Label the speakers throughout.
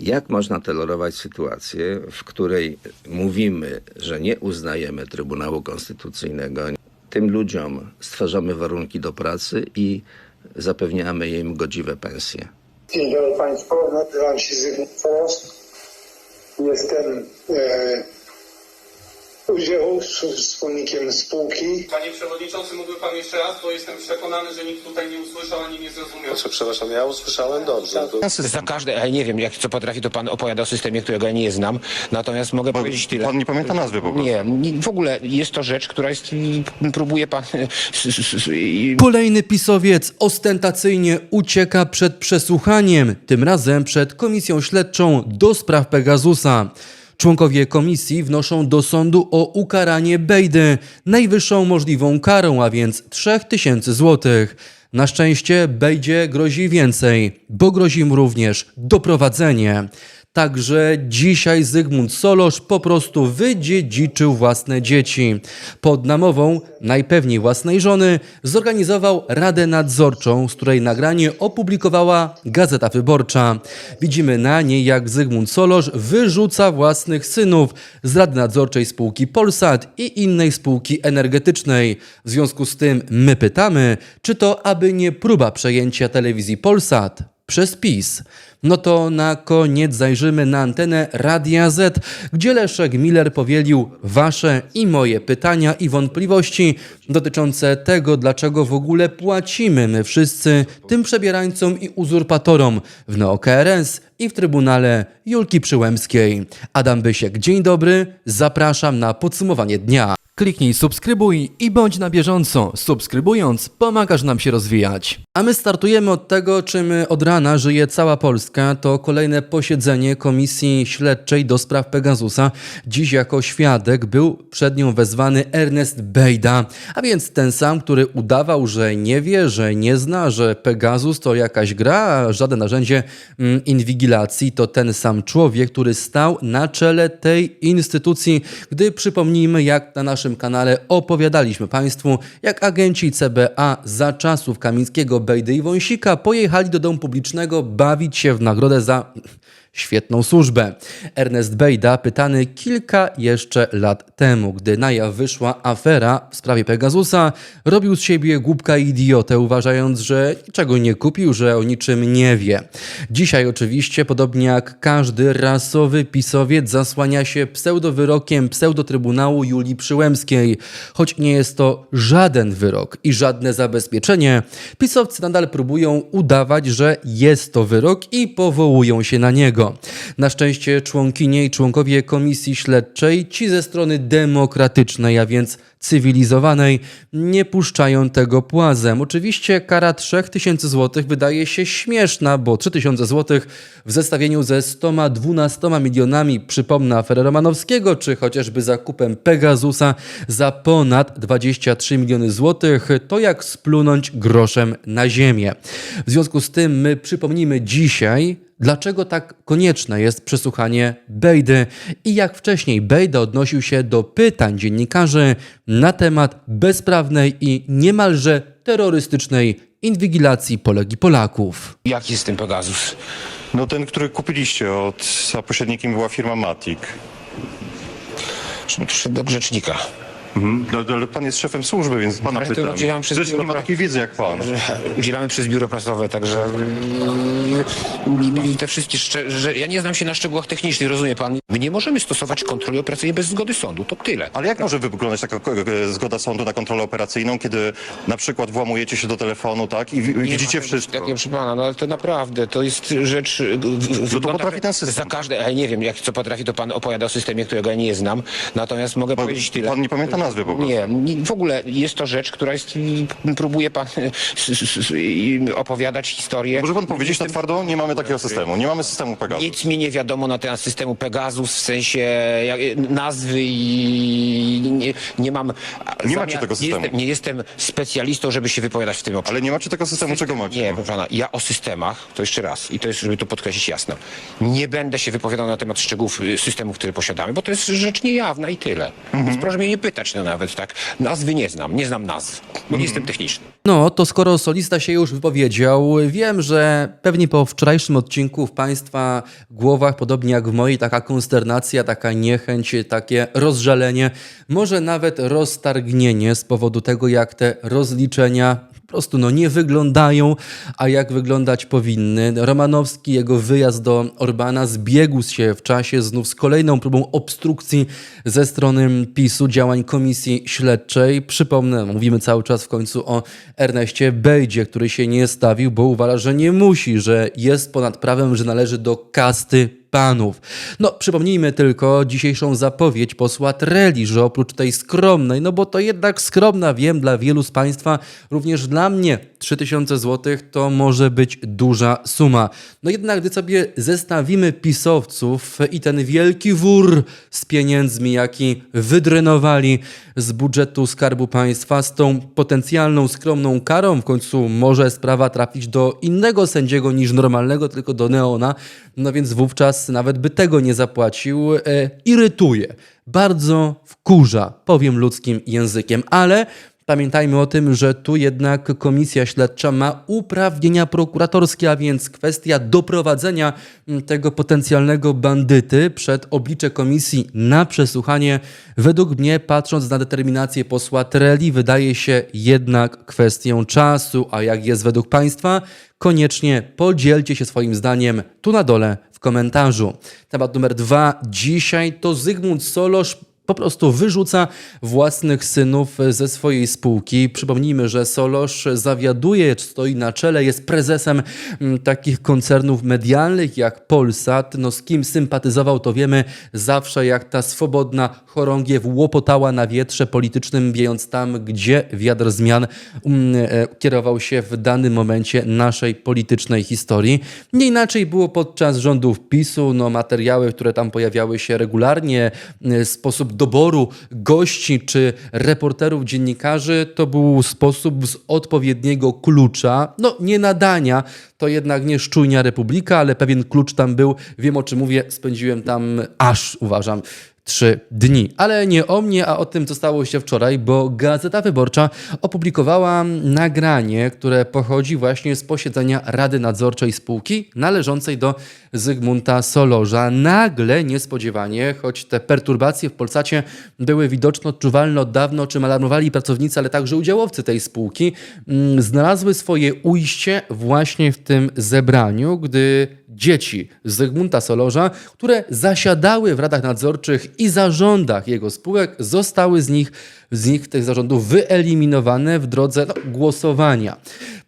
Speaker 1: Jak można tolerować sytuację, w której mówimy, że nie uznajemy Trybunału Konstytucyjnego, tym ludziom stwarzamy warunki do pracy i zapewniamy im godziwe pensje?
Speaker 2: Dzień dobry Państwu, nazywam się Zygmunt. Jestem e, udział, wspólnikiem spółki.
Speaker 3: Panie Przewodniczący, mógłby Pan jeszcze raz, bo jestem przekonany, że nikt tutaj nie usłyszał ani nie zrozumiał.
Speaker 4: Znaczy, przepraszam, ja usłyszałem dobrze. To-
Speaker 5: Za każde, ja nie wiem, jak co potrafi, to pan opowiada o systemie, którego ja nie znam. Natomiast mogę powiedzieć tyle.
Speaker 6: Pan nie pamięta nazwy po prostu.
Speaker 5: Nie, nie, w ogóle jest to rzecz, która jest. Próbuje pan.
Speaker 7: Kolejny pisowiec ostentacyjnie ucieka przed przesłuchaniem, tym razem przed komisją śledczą do spraw Pegasusa. Członkowie komisji wnoszą do sądu o ukaranie Bejdy najwyższą możliwą karą, a więc 3000 złotych. Na szczęście Bejdzie grozi więcej, bo grozi mu również doprowadzenie. Także dzisiaj Zygmunt Solosz po prostu wydziedziczył własne dzieci. Pod namową najpewniej własnej żony zorganizował Radę Nadzorczą, z której nagranie opublikowała Gazeta Wyborcza. Widzimy na niej, jak Zygmunt Solosz wyrzuca własnych synów z Rady Nadzorczej spółki Polsat i innej spółki energetycznej. W związku z tym my pytamy, czy to aby nie próba przejęcia telewizji Polsat przez PiS. No to na koniec zajrzymy na antenę Radia Z, gdzie Leszek Miller powielił wasze i moje pytania i wątpliwości dotyczące tego, dlaczego w ogóle płacimy my wszyscy tym przebierańcom i uzurpatorom w NeoKRS i w Trybunale Julki Przyłębskiej. Adam Bysiek, dzień dobry, zapraszam na podsumowanie dnia. Kliknij subskrybuj i bądź na bieżąco. Subskrybując, pomagasz nam się rozwijać. A my startujemy od tego, czym od rana żyje cała Polska. To kolejne posiedzenie Komisji Śledczej do spraw Pegasusa. Dziś jako świadek był przed nią wezwany Ernest Bejda, a więc ten sam, który udawał, że nie wie, że nie zna, że Pegasus to jakaś gra, żadne narzędzie mm, inwigilacji. To ten sam człowiek, który stał na czele tej instytucji, gdy przypomnijmy, jak na naszym kanale opowiadaliśmy Państwu, jak agenci CBA za czasów Kamińskiego, Bejdy i Wąsika pojechali do domu publicznego bawić się w nagrodę za świetną służbę. Ernest Bejda pytany kilka jeszcze lat temu, gdy na jaw wyszła afera w sprawie Pegasusa, robił z siebie głupka idiotę, uważając, że niczego nie kupił, że o niczym nie wie. Dzisiaj oczywiście, podobnie jak każdy rasowy pisowiec, zasłania się pseudowyrokiem pseudotrybunału Julii Przyłębskiej. Choć nie jest to żaden wyrok i żadne zabezpieczenie, pisowcy nadal próbują udawać, że jest to wyrok i powołują się na niego. Na szczęście członkinie i członkowie komisji śledczej, ci ze strony demokratycznej, a więc cywilizowanej, nie puszczają tego płazem. Oczywiście kara 3000 zł wydaje się śmieszna, bo 3000 zł w zestawieniu ze 112 milionami, przypomnę aferę Romanowskiego, czy chociażby zakupem Pegasusa za ponad 23 miliony złotych, to jak splunąć groszem na ziemię. W związku z tym my przypomnimy dzisiaj, Dlaczego tak konieczne jest przesłuchanie Bejdy i jak wcześniej Bejda odnosił się do pytań dziennikarzy na temat bezprawnej i niemalże terrorystycznej inwigilacji Polek i Polaków?
Speaker 5: Jaki jest ten Pegasus?
Speaker 6: No ten, który kupiliście od, a pośrednikiem była firma Matic.
Speaker 5: Przyszedł do grzecznika.
Speaker 6: Mhm. No, ale pan jest szefem służby, więc pana
Speaker 5: Ale to
Speaker 6: pytam.
Speaker 5: przez
Speaker 6: Zresztą nie ma
Speaker 5: biuro-
Speaker 6: takiej wiedzy jak pan.
Speaker 5: Udzielamy przez biuro prasowe, także mm, te wszystkie że ja nie znam się na szczegółach technicznych, rozumie pan? My nie możemy stosować kontroli operacyjnej bez zgody sądu, to tyle.
Speaker 6: Ale jak może wyglądać taka e, zgoda sądu na kontrolę operacyjną, kiedy na przykład włamujecie się do telefonu, tak, i wi- widzicie wszystko?
Speaker 5: Takie, proszę pana, no ale to naprawdę, to jest rzecz... y, w- wygląda-
Speaker 6: potrafi ten system.
Speaker 5: Za każde, ja nie wiem, jak co potrafi, to pan opowiada o systemie, którego ja nie znam, natomiast mogę powiedzieć tyle.
Speaker 6: Pan nie pamięta nazwy po prostu.
Speaker 5: Nie, w ogóle jest to rzecz, która jest... Próbuje pan i opowiadać historię.
Speaker 6: Może pan powiedzieć na twardo, nie mamy takiego systemu, nie mamy systemu Pegasus.
Speaker 5: Nic mi nie wiadomo na temat systemu Pegasus, w sensie jak, nazwy i nie, nie mam...
Speaker 6: Nie macie tego
Speaker 5: Nie
Speaker 6: systemu.
Speaker 5: jestem, nie jestem specjalistą, żeby się wypowiadać w tym obszarze.
Speaker 6: Ale nie macie tego systemu, czego macie?
Speaker 5: Nie, proszę pana, ja o systemach, to jeszcze raz, i to jest, żeby to podkreślić jasno, nie będę się wypowiadał na temat szczegółów y, systemów, które posiadamy, bo to jest rzecz niejawna i tyle.
Speaker 6: Mhm.
Speaker 5: Więc proszę mnie nie pytać, techniczne nawet, tak? Nazwy nie znam, nie znam nazw, nie jestem techniczny.
Speaker 7: No, to skoro solista się już wypowiedział, wiem, że pewnie po wczorajszym odcinku w Państwa głowach, podobnie jak w mojej, taka konsternacja, taka niechęć, takie rozżalenie, może nawet roztargnienie z powodu tego, jak te rozliczenia prostu no, nie wyglądają, a jak wyglądać powinny. Romanowski, jego wyjazd do Orbana zbiegł się w czasie znów z kolejną próbą obstrukcji ze strony PiSu, działań komisji śledczej. Przypomnę, mówimy cały czas w końcu o Erneście Bejdzie, który się nie stawił, bo uważa, że nie musi, że jest ponad prawem, że należy do kasty panów. No, przypomnijmy tylko dzisiejszą zapowiedź posła Treli, że oprócz tej skromnej, no bo to jednak skromna, wiem, dla wielu z Państwa, również dla mnie 3000 zł to może być duża suma. No jednak, gdy sobie zestawimy pisowców i ten wielki wór z pieniędzmi, jaki wydrenowali z budżetu Skarbu Państwa, z tą potencjalną skromną karą, w końcu może sprawa trafić do innego sędziego niż normalnego, tylko do Neona, no więc wówczas nawet by tego nie zapłacił, e, irytuje, bardzo wkurza, powiem ludzkim językiem, ale Pamiętajmy o tym, że tu jednak komisja śledcza ma uprawnienia prokuratorskie, a więc kwestia doprowadzenia mm, tego potencjalnego bandyty przed oblicze komisji na przesłuchanie, według mnie, patrząc na determinację posła Treli, wydaje się jednak kwestią czasu, a jak jest według Państwa, koniecznie podzielcie się swoim zdaniem tu na dole w komentarzu. Temat numer dwa. Dzisiaj to Zygmunt Solosz po prostu wyrzuca własnych synów ze swojej spółki. Przypomnijmy, że Solosz zawiaduje, stoi na czele, jest prezesem mm, takich koncernów medialnych jak Polsat. No z kim sympatyzował, to wiemy zawsze, jak ta swobodna chorągiew łopotała na wietrze politycznym, wiejąc tam, gdzie wiatr zmian mm, e, kierował się w danym momencie naszej politycznej historii. Nie inaczej było podczas rządów PiSu. No, materiały, które tam pojawiały się regularnie, e, sposób doboru gości czy reporterów, dziennikarzy, to był sposób z odpowiedniego klucza, no nie nadania, to jednak nie szczujnia Republika, ale pewien klucz tam był, wiem o czym mówię, spędziłem tam aż, uważam, trzy dni. Ale nie o mnie, a o tym, co stało się wczoraj, bo Gazeta Wyborcza opublikowała nagranie, które pochodzi właśnie z posiedzenia Rady Nadzorczej spółki należącej do Zygmunta Solorza. Nagle, niespodziewanie, choć te perturbacje w Polsacie były widoczne, odczuwalne od dawno, czym alarmowali pracownicy, ale także udziałowcy tej spółki, mm, znalazły swoje ujście właśnie w tym zebraniu, gdy dzieci Zygmunta Solorza, które zasiadały w radach nadzorczych i zarządach jego spółek, zostały z nich, z nich tych zarządów wyeliminowane w drodze no, głosowania.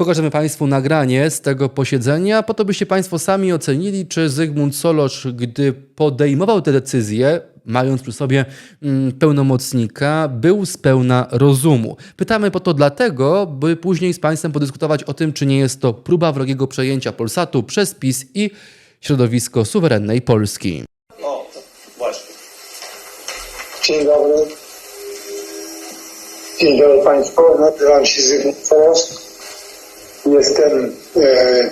Speaker 7: Pokażemy Państwu nagranie z tego posiedzenia, po to byście Państwo sami ocenili, czy Zygmunt Solosz, gdy podejmował te decyzje, mając przy sobie mm, pełnomocnika, był z pełna rozumu. Pytamy po to dlatego, by później z Państwem podyskutować o tym, czy nie jest to próba wrogiego przejęcia Polsatu przez PiS i środowisko suwerennej Polski.
Speaker 4: O, właśnie.
Speaker 2: Dzień dobry. Dzień dobry Państwu. Nazywam się Zygmunt Frost. Jestem e,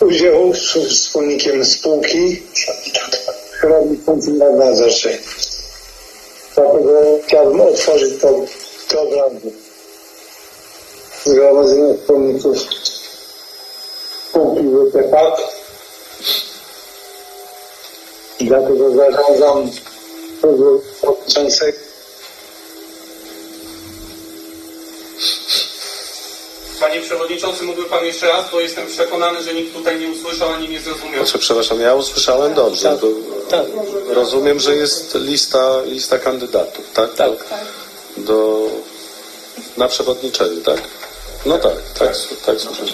Speaker 2: udziałowcem, wspólnikiem spółki przewodniczącym Rady Nadzorczej. Dlatego chciałbym otworzyć to, to obrady. Zgromadzenie wspólników spółki WTP. Dlatego zarządzam przewodniczącego
Speaker 3: Panie Przewodniczący, mógłby Pan jeszcze raz, bo jestem przekonany, że nikt tutaj nie usłyszał ani nie zrozumiał.
Speaker 4: Znaczy, przepraszam, ja usłyszałem dobrze. To, rozumiem, że jest lista, lista kandydatów, tak? Tak. Do, do, na przewodniczenie, tak? No tak, tak, tak słyszę.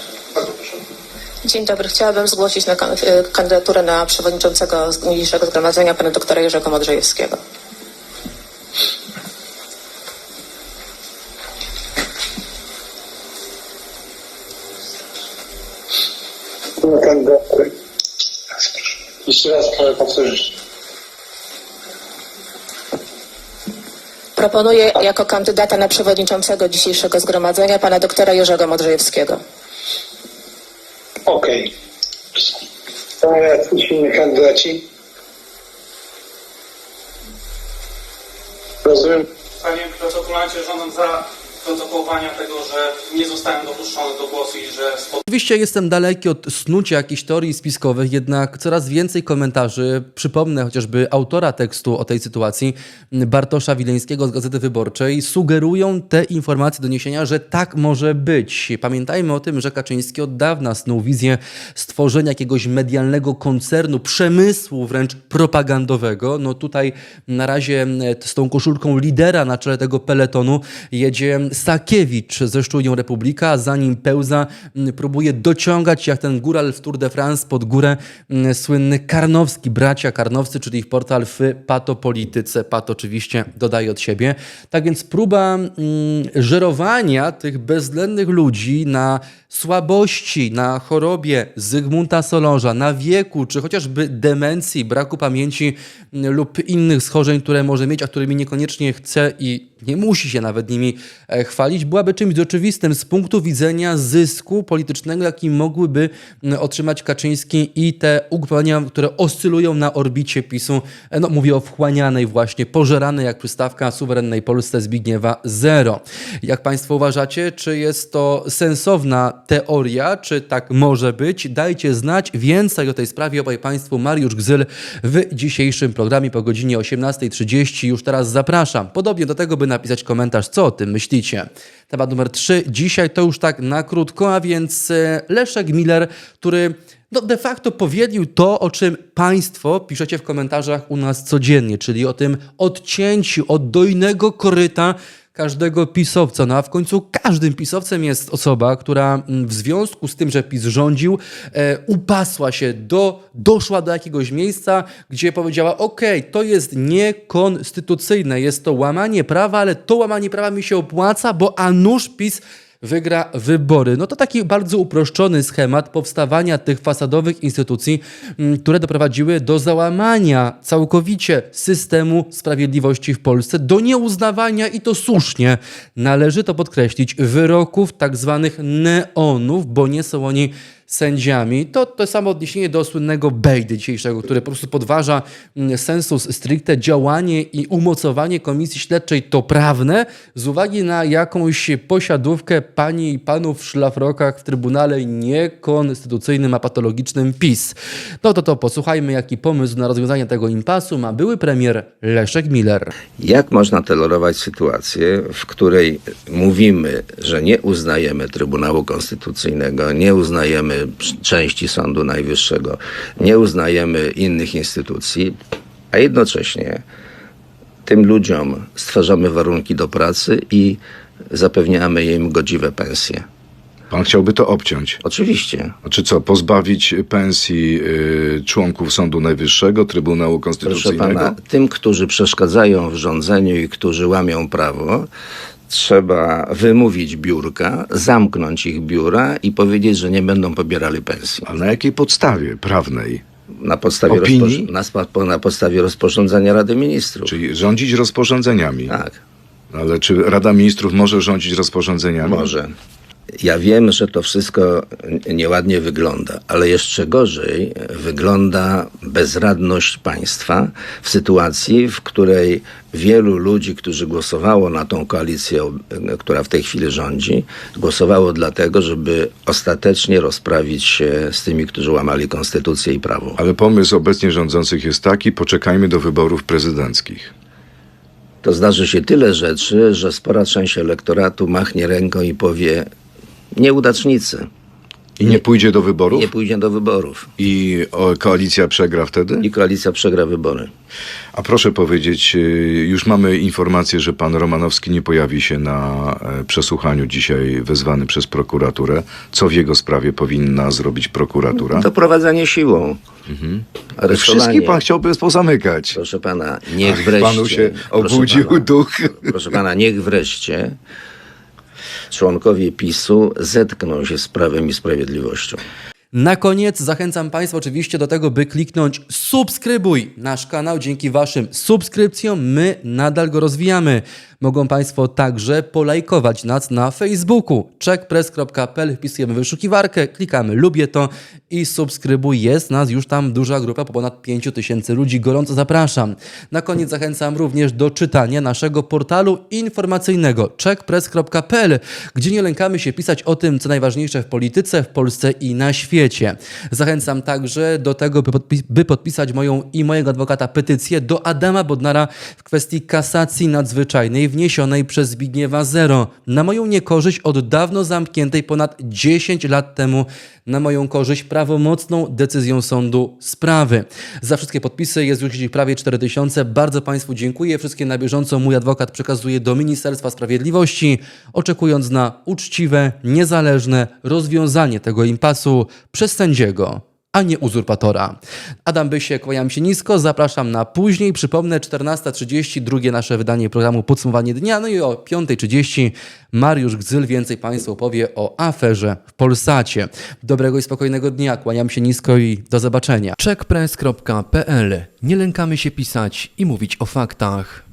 Speaker 8: Dzień dobry. Chciałabym zgłosić na y, kandydaturę na przewodniczącego z niniejszego zgromadzenia pana doktora Jerzego Modrzejewskiego.
Speaker 2: Na kandydatury. Jeszcze raz proszę powtórzyć.
Speaker 8: Proponuję jako kandydata na przewodniczącego dzisiejszego zgromadzenia pana doktora Jerzego Modrzejewskiego.
Speaker 2: Okej. Są jacyś inni kandydaci? Rozumiem,
Speaker 3: protokolancie żądam za protokołowania tego, że nie zostałem dopuszczony do głosu i że
Speaker 7: Oczywiście jestem daleki od snucia jakichś teorii spiskowych, jednak coraz więcej komentarzy, przypomnę chociażby autora tekstu o tej sytuacji, Bartosza Wileńskiego z Gazety Wyborczej, sugerują te informacje, doniesienia, że tak może być. Pamiętajmy o tym, że Kaczyński od dawna snuł wizję stworzenia jakiegoś medialnego koncernu, przemysłu wręcz propagandowego. No tutaj na razie z tą koszulką lidera na czele tego peletonu jedzie Sakiewicz ze Szczujnią Republika, za nim pełza m, próbuje dociągać jak ten góral w Tour de France pod górę m, słynny Karnowski, bracia Karnowscy, czyli ich portal w patopolityce. Pat oczywiście dodaje od siebie. Tak więc próba mm, żerowania tych bezwzględnych ludzi na słabości, na chorobie Zygmunta Solorza, na wieku, czy chociażby demencji, braku pamięci mm, lub innych schorzeń, które może mieć, a którymi niekoniecznie chce i nie musi się nawet nimi e, chwalić, byłaby czymś oczywistym z punktu widzenia zysku politycznego, jaki mogłyby mm, otrzymać Kaczyński i te ugrupowania, które oscylują na orbicie PiSu. E, No, mówię o wchłanianej właśnie, pożeranej jak przystawka suwerennej Polsce Zbigniewa Zero. Jak Państwo uważacie, czy jest to sensowna teoria, czy tak może być? Dajcie znać więcej o tej sprawie opowie Państwu Mariusz Gzyl w dzisiejszym programie po godzinie 18.30. Już teraz zapraszam. Podobnie do tego, by napisać komentarz, co o tym myślicie. Temat numer 3. Dzisiaj to już tak na krótko, a więc e, Leszek Miller, który no de facto powiedział to, o czym Państwo piszecie w komentarzach u nas codziennie, czyli o tym odcięciu od dojnego koryta każdego pisowca. No a w końcu każdym pisowcem jest osoba, która mm, w związku z tym, że PiS rządził, e, upasła się, do, doszła do jakiegoś miejsca, gdzie powiedziała: OK, to jest niekonstytucyjne, jest to łamanie prawa, ale to łamanie prawa mi się opłaca, bo a nuż PiS wygra wybory. No to taki bardzo uproszczony schemat powstawania tych fasadowych instytucji, m, które doprowadziły do załamania całkowicie systemu sprawiedliwości w Polsce, do nieuznawania i to słusznie, należy to podkreślić, wyroków tak zwanych neonów, bo nie są oni sędziami. To to samo odniesienie do słynnego Bejdy dzisiejszego, który po prostu podważa mm, sensus stricte działanie i umocowanie komisji śledczej to prawne z uwagi na jakąś posiadówkę pani i panów w szlafrokach w Trybunale niekonstytucyjnym, a patologicznym PiS. No to to posłuchajmy, jaki pomysł na rozwiązanie tego impasu ma były premier Leszek Miller.
Speaker 1: Jak można tolerować sytuację, w której mówimy, że nie uznajemy Trybunału Konstytucyjnego, nie uznajemy części Sądu Najwyższego, nie uznajemy innych instytucji, a jednocześnie tym ludziom stwarzamy warunki do pracy i zapewniamy im godziwe pensje.
Speaker 9: Pan chciałby to obciąć.
Speaker 1: Oczywiście.
Speaker 9: Czy co, pozbawić pensji y, członków Sądu Najwyższego, Trybunału
Speaker 1: Proszę
Speaker 9: Konstytucyjnego?
Speaker 1: pana, tym, którzy przeszkadzają w rządzeniu i którzy łamią prawo, trzeba wymówić biurka, zamknąć ich biura i powiedzieć, że nie będą pobierali pensji.
Speaker 9: A na jakiej podstawie prawnej?
Speaker 1: Na podstawie,
Speaker 9: Opinii?
Speaker 1: na, na podstawie rozporządzenia Rady Ministrów.
Speaker 9: Czyli rządzić rozporządzeniami?
Speaker 1: Tak,
Speaker 9: Ale czy Rada Ministrów może rządzić rozporządzeniami?
Speaker 1: może. Ja wiem, że to wszystko nieładnie wygląda, ale jeszcze gorzej wygląda bezradność państwa w sytuacji, w której wielu ludzi, którzy głosowało na tą koalicję, która w tej chwili rządzi, głosowało dlatego, żeby ostatecznie rozprawić się z tymi, którzy łamali konstytucję i prawo.
Speaker 9: Ale pomysł obecnie rządzących jest taki, poczekajmy do wyborów prezydenckich.
Speaker 1: To zdarzy się tyle rzeczy, że spora część elektoratu machnie ręką i powie nieudacznicy.
Speaker 9: I nie pójdzie do wyborów?
Speaker 1: Nie pójdzie do wyborów.
Speaker 9: I o, koalicja przegra wtedy?
Speaker 1: I koalicja przegra wybory.
Speaker 9: A proszę powiedzieć, y, już mamy informację, że pan Romanowski nie pojawi się na e, przesłuchaniu dzisiaj wezwany przez prokuraturę. Co w jego sprawie powinna zrobić prokuratura?
Speaker 1: Doprowadzanie siłą. Aresztowanie.
Speaker 9: Wszystkich pan chciałby pozamykać.
Speaker 1: Proszę pana, niech
Speaker 9: Ach,
Speaker 1: wreszcie.
Speaker 9: panu się
Speaker 1: proszę
Speaker 9: obudził
Speaker 1: pana,
Speaker 9: duch.
Speaker 1: Proszę pana, niech wreszcie członkowie PiSu zetkną się z prawem i sprawiedliwością.
Speaker 7: Na koniec zachęcam Państwa oczywiście do tego, by kliknąć subskrybuj nasz kanał. Dzięki Waszym subskrypcjom my nadal go rozwijamy. Mogą Państwo także polajkować nas na Facebooku. checkpress.pl wpisujemy wyszukiwarkę, klikamy lubię to i subskrybuj. Jest nas już tam duża grupa, po ponad 5 tysięcy ludzi. Gorąco zapraszam. Na koniec zachęcam również do czytania naszego portalu informacyjnego checkpress.pl, gdzie nie lękamy się pisać o tym, co najważniejsze w polityce, w Polsce i na świecie. Zachęcam także do tego, by, by podpisać moją i mojego adwokata petycję do Adama Bodnara w kwestii kasacji nadzwyczajnej wniesionej przez Zbigniewa Zero. Na moją niekorzyść od dawno zamkniętej ponad 10 lat temu na moją korzyść prawomocną decyzją sądu sprawy. Za wszystkie podpisy jest już prawie 4000. Bardzo Państwu dziękuję. Wszystkie na bieżąco mój adwokat przekazuje do Ministerstwa Sprawiedliwości, oczekując na uczciwe, niezależne rozwiązanie tego impasu przez sędziego a nie uzurpatora. Adam Bysiek, kłaniam się nisko, zapraszam na później. Przypomnę, 14.30, drugie nasze wydanie programu Podsumowanie Dnia, no i o 5.30 Mariusz Gzyl więcej Państwu opowie o aferze w Polsacie. Dobrego i spokojnego dnia, kłaniam się nisko i do zobaczenia.
Speaker 10: checkpress.pl Nie lękamy się pisać i mówić o faktach.